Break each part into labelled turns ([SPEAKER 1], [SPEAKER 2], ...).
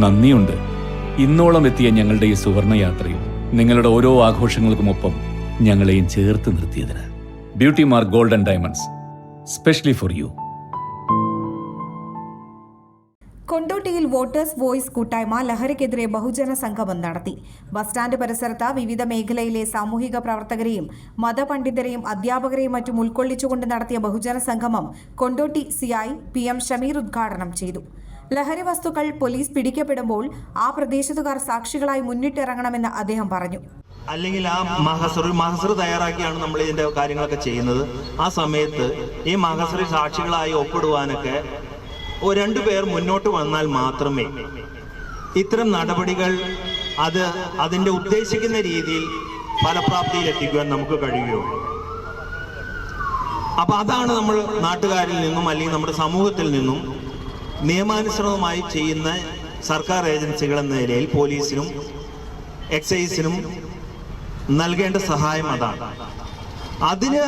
[SPEAKER 1] നന്ദിയുണ്ട്. ഇന്നോളം എത്തിയ ഞങ്ങളുടെ ഈ സുവർണ യാത്രയിൽ നിങ്ങളുടെ ഓരോ ആഘോഷങ്ങൾക്കുമൊപ്പം ഞങ്ങളെയും ചേർത്ത് നിർത്തിയതിന് beauty mark golden diamonds specially for you.
[SPEAKER 2] കൊണ്ടോട്ടിയിൽ voters voice കൂട്ടായ്മ ലഹരിക്കെതിരെ ബഹുജന സംഗമം നടത്തി. ബസ് സ്റ്റാൻഡ് പരിസരത്ത് വിവിധ മേഖലയിലെ സാമൂഹിക പ്രവർത്തകരെയും മതപണ്ഡിതരെയും അധ്യാപകരെയും മറ്റും ഉൾക്കൊള്ളിച്ചുകൊണ്ട് നടത്തിയ ബഹുജന സംഗമം Kondotty CI P M Shameer ഉദ്ഘാടനം ചെയ്തു. ലഹരി വസ്തുക്കൾ പോലീസ് പിടിക്കപ്പെടുമ്പോൾ ആ പ്രദേശത്തുകാർ സാക്ഷികളായി മുന്നിട്ടിറങ്ങണമെന്ന് അദ്ദേഹം പറഞ്ഞു.
[SPEAKER 3] അല്ലെങ്കിൽ ആ മഹസർ മഹസർ തയ്യാറാക്കിയാണ് നമ്മൾ ഇതിന്റെ കാര്യങ്ങളൊക്കെ ചെയ്യുന്നത്. ആ സമയത്ത് ഈ മഹസറി സാക്ഷികളായി ഒപ്പിടുവാനൊക്കെ രണ്ടു പേർ മുന്നോട്ട് വന്നാൽ മാത്രമേ ഇത്തരം നടപടികൾ അത് അതിന്റെ ഉദ്ദേശിക്കുന്ന രീതിയിൽ ഫലപ്രാപ്തിയിൽ എത്തിക്കുവാൻ നമുക്ക് കഴിയുകയുള്ളൂ. അപ്പൊ അതാണ് നമ്മൾ നാട്ടുകാരിൽ നിന്നും അല്ലെങ്കിൽ നമ്മുടെ സമൂഹത്തിൽ നിന്നും നിയമാനുസൃതമായി ചെയ്യുന്ന സർക്കാർ ഏജൻസികൾ എന്ന നിലയിൽ പോലീസിനും എക്സൈസിനും നൽകേണ്ട സഹായം അതാണ്. അതിന്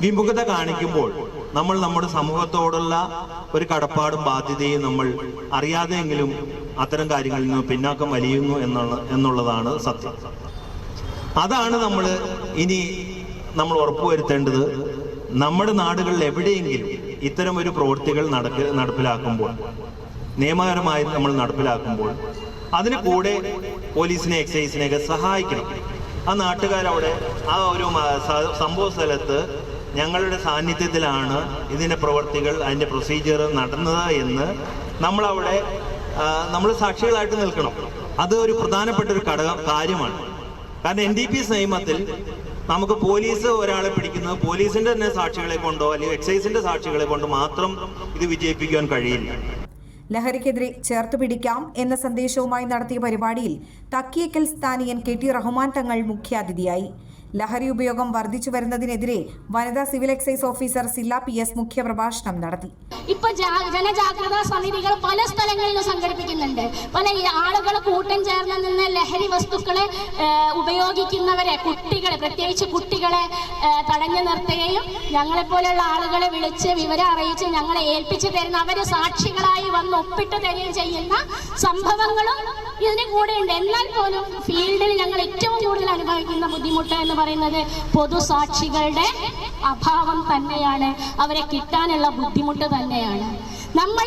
[SPEAKER 3] വിമുഖത കാണിക്കുമ്പോൾ നമ്മൾ നമ്മുടെ സമൂഹത്തോടുള്ള ഒരു കടപ്പാടും ബാധ്യതയും നമ്മൾ അറിയാതെയെങ്കിലും അത്തരം കാര്യങ്ങളിൽ നിന്ന് പിന്നാക്കം വലിയുന്നു എന്നുള്ള എന്നുള്ളതാണ് സത്യം. അതാണ് നമ്മൾ ഇനി നമ്മൾ ഉറപ്പുവരുത്തേണ്ടത്. നമ്മുടെ നാടുകളിൽ എവിടെയെങ്കിലും ഇത്തരം ഒരു പ്രവൃത്തികൾ നടക്ക നടപ്പിലാക്കുമ്പോൾ നിയമപരമായി നമ്മൾ നടപ്പിലാക്കുമ്പോൾ അതിന് കൂടെ പോലീസിനെ എക്സൈസിനെയൊക്കെ സഹായിക്കണം. ആ നാട്ടുകാരവിടെ ആ ഒരു സംഭവ സ്ഥലത്ത് ഞങ്ങളുടെ സാന്നിധ്യത്തിലാണ് ഇതിന്റെ പ്രവൃത്തികൾ അതിന്റെ പ്രൊസീജിയർ നടന്നത് എന്ന് നമ്മളവിടെ നമ്മൾ സാക്ഷികളായിട്ട് നിൽക്കണം. അത് ഒരു പ്രധാനപ്പെട്ട ഒരു ഘടകം കാര്യമാണ്. കാരണം എൻ ഡി പി എസ് നിയമത്തിൽ നമുക്ക് പോലീസ് ഒരാളെ പിടിക്കുന്നത് പോലീസിന്റെ തന്നെ സാക്ഷികളെ കൊണ്ടോ അല്ലെങ്കിൽ എക്സൈസിന്റെ സാക്ഷികളെ കൊണ്ടോ മാത്രം ഇത് വിജയിപ്പിക്കാൻ കഴിയില്ല.
[SPEAKER 2] ലഹരിക്കെതിരെ ചേർത്ത് പിടിക്കാം എന്ന സന്ദേശവുമായി നടത്തിയ പരിപാടിയിൽ തക്കിയക്കൽ സ്ഥാനീയൻ കെ ടി റഹ്മാൻ തങ്ങൾ മുഖ്യാതിഥിയായി. ലഹരി ഉപയോഗം വർദ്ധിച്ചു വരുന്നതിനെതിരെ വനിതാ civil excise officer Silla P S മുഖ്യപ്രഭാഷണം നടത്തി.
[SPEAKER 4] ഇപ്പൊ ജനജാഗ്രതാ സമിതികൾ പല സ്ഥലങ്ങളിലും സംഘടിപ്പിക്കുന്നുണ്ട്. പല ആളുകൾ കൂട്ടം ചേർന്ന് നിന്ന് ലഹരി വസ്തുക്കളെ ഉപയോഗിക്കുന്നവരെ കുട്ടികളെ പ്രത്യേകിച്ച് കുട്ടികളെ തടഞ്ഞു നിർത്തുകയും ഞങ്ങളെപ്പോലെയുള്ള ആളുകളെ വിളിച്ച് വിവരം അറിയിച്ച് ഞങ്ങളെ ഏൽപ്പിച്ചു തരുന്ന അവർ സാക്ഷികളായി വന്ന് ഒപ്പിട്ട് തരികയും ചെയ്യുന്ന സംഭവങ്ങളും ഇതിന് കൂടെയുണ്ട്. എന്നാൽ പോലും ഫീൽഡിൽ ഞങ്ങൾ ഏറ്റവും കൂടുതൽ അനുഭവിക്കുന്ന ബുദ്ധിമുട്ട് എന്ന് പറയുന്നത് പൊതുസാക്ഷികളുടെ അഭാവം തന്നെയാണ്. അവരെ കിട്ടാനുള്ള ബുദ്ധിമുട്ട് തന്നെയാണ്. നമ്മൾ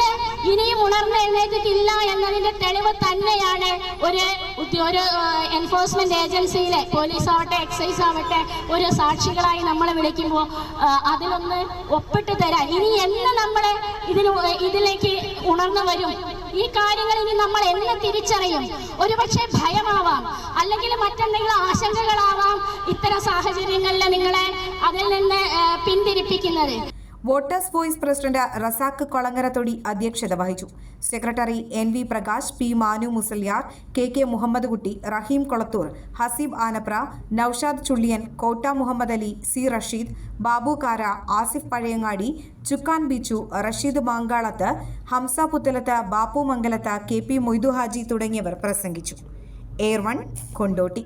[SPEAKER 4] ഇനിയും ഉണർന്ന് എഴുന്നേറ്റിട്ടില്ല എന്നതിന്റെ തെളിവ് തന്നെയാണ് ഒരു ഒരു എൻഫോഴ്സ്മെന്റ് ഏജൻസിയിലെ പോലീസ് ആവട്ടെ എക്സൈസ് ആവട്ടെ ഒരു സാക്ഷികളായി നമ്മളെ വിളിക്കുമ്പോൾ അതിലൊന്ന് ഒപ്പിട്ട് തരാൻ. ഇനി എന്ന് നമ്മൾ ഇതിന് ഇതിലേക്ക് ഉണർന്നു വരും? ഈ കാര്യങ്ങൾ ഇനി നമ്മൾ എന്ന് തിരിച്ചറിയും. ഒരുപക്ഷെ ഭയമാവാം. അല്ലെങ്കിൽ മറ്റെന്തെങ്കിലും ആശങ്കകളാവാം ഇത്തരം സാഹചര്യങ്ങളിൽ നിങ്ങളെ അതിൽ നിന്ന് പിന്തിരിപ്പിക്കുന്നത്.
[SPEAKER 2] Voters voice president Razak Kolangarathodi അധ്യക്ഷത വഹിച്ചു. Secretary N V Prakash P Manu Musliyar K K Muhammad Kutty Rahim Kolathur Haseeb Anapra Naushad Chulliyan Kotta Muhammad Ali C Rasheed Babu Kara Asif Pazhayangadi Chukkan Bichu Rasheed Mankalath Hamsa Puthalath Bappu Mangalath K P Moidu Haji തുടങ്ങിയവർ പ്രസംഗിച്ചു. Air one Kondotty.